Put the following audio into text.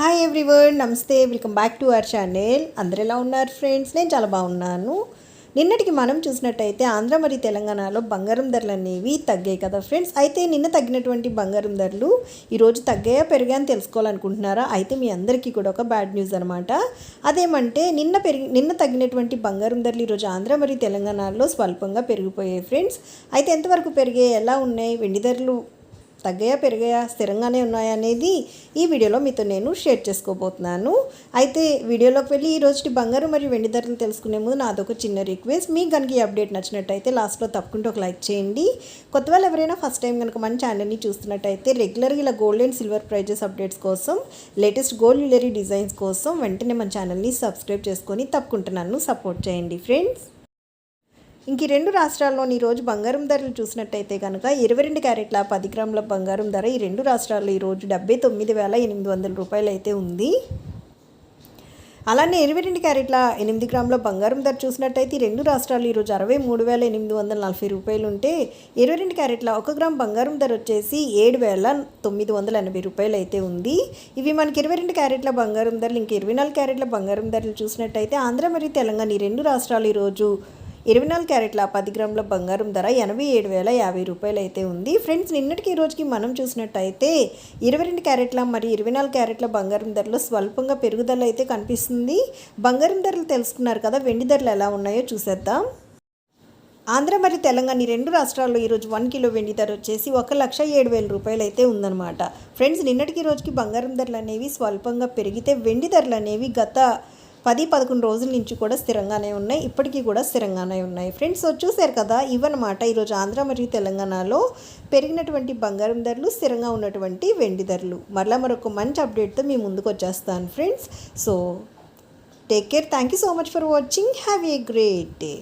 Hi everyone నమస్తే. Welcome back to our channel అందరు ఎలా ఉన్నారు ఫ్రెండ్స్ నేను చాలా బాగున్నాను. నిన్నటికి మనం చూసినట్టయితే ఆంధ్ర మరియు తెలంగాణలో బంగారం ధరలు అనేవి తగ్గాయి కదా ఫ్రెండ్స్ అయితే నిన్న తగ్గినటువంటి బంగారం ధరలు ఈరోజు తగ్గాయా పెరిగా అని తెలుసుకోవాలనుకుంటున్నారా? అయితే మీ అందరికీ కూడా ఒక బ్యాడ్ న్యూస్ అనమాట అదేమంటే నిన్న పెరిగి నిన్న తగ్గినటువంటి బంగారం ధరలు ఈరోజు ఆంధ్ర మరియు తెలంగాణలో స్వల్పంగా పెరిగిపోయాయి ఫ్రెండ్స్ అయితే ఎంతవరకు పెరిగాయి ఎలా ఉన్నాయి వెండి ధరలు తగ్గాయా పెరిగాయా స్థిరంగానే ఉన్నాయా అనేది ఈ వీడియోలో మీతో నేను షేర్ చేసుకోబోతున్నాను. అయితే వీడియోలోకి వెళ్ళి ఈ రోజుటి బంగారు మరియు వెండి ధరలు తెలుసుకునే ముందు నాదొక చిన్న రిక్వెస్ట్. మీకు కనుక ఈ అప్డేట్ నచ్చినట్టయితే లాస్ట్లో తప్పకుండా ఒక లైక్ చేయండి. కొత్త వాళ్ళు ఎవరైనా ఫస్ట్ టైం కనుక మన ఛానల్ని చూస్తున్నట్టయితే రెగ్యులర్గా ఇలా gold and silver prizes updates కోసం లేటెస్ట్ గోల్డ్ జ్యువెలరీ డిజైన్స్ కోసం వెంటనే మన ఛానల్ని సబ్స్క్రైబ్ చేసుకొని తప్పకుండా నన్ను సపోర్ట్ చేయండి ఫ్రెండ్స్. ఇంక రెండు రాష్ట్రాల్లోని ఈరోజు బంగారం ధరలు చూసినట్టయితే కనుక ఇరవై రెండు క్యారెట్ల పది గ్రాముల బంగారం ధర ఈ రెండు రాష్ట్రాల్లో ఈరోజు డెబ్బై తొమ్మిది వేల ఎనిమిది వందల రూపాయలు అయితే ఉంది. అలానే ఇరవై రెండు క్యారెట్ల ఎనిమిది గ్రాముల బంగారం ధర చూసినట్టయితే ఈ రెండు రాష్ట్రాలు ఈరోజు అరవై మూడు వేల ఎనిమిది వందల నలభై రూపాయలు ఉంటే ఇరవై రెండు క్యారెట్ల ఒక గ్రామ్ బంగారం ధర వచ్చేసి ఏడు వేల తొమ్మిది వందల ఎనభై రూపాయలు అయితే ఉంది. ఇవి మనకి ఇరవై రెండు క్యారెట్ల బంగారం ధరలు ఇంక ఇరవై నాలుగు క్యారెట్ల బంగారం ధరలు చూసినట్టయితే ఆంధ్ర మరియు తెలంగాణ ఈ రెండు రాష్ట్రాలు ఈరోజు ఇరవై నాలుగు క్యారెట్ల పది గ్రాముల బంగారం ధర ఎనభై ఏడు వేల యాభై రూపాయలు అయితే ఉంది. ఫ్రెండ్స్ నిన్నటికి ఈ రోజుకి మనం చూసినట్టయితే ఇరవై రెండు క్యారెట్ల మరియు ఇరవై నాలుగు క్యారెట్ల బంగారం ధరలో స్వల్పంగా పెరుగుదల అయితే కనిపిస్తుంది. బంగారం ధరలు తెలుసుకున్నారు కదా వెండి ధరలు ఎలా ఉన్నాయో చూసేద్దాం. ఆంధ్ర మరియు తెలంగాణ ఈ రెండు రాష్ట్రాల్లో ఈరోజు వన్ కిలో వెండి ధర వచ్చేసి ఒక లక్ష ఏడు వేల రూపాయలు అయితే ఉందన్నమాట. ఫ్రెండ్స్ నిన్నటికి రోజుకి బంగారం ధరలు అనేవి స్వల్పంగా పెరిగితే వెండి ధరలు అనేవి గత పది పదకొండు రోజుల నుంచి కూడా స్థిరంగానే ఉన్నాయి. ఇప్పటికీ కూడా స్థిరంగానే ఉన్నాయి. ఫ్రెండ్స్ చూశారు కదా ఇవన్నమాట ఈరోజు ఆంధ్ర మరియు తెలంగాణలో పెరిగినటువంటి బంగారం ధరలు స్థిరంగా ఉన్నటువంటి వెండి ధరలు. మరలా మరొక మంచి అప్డేట్తో మీ ముందుకు వచ్చేస్తాను friends. So take care thank you so much for watching have a great day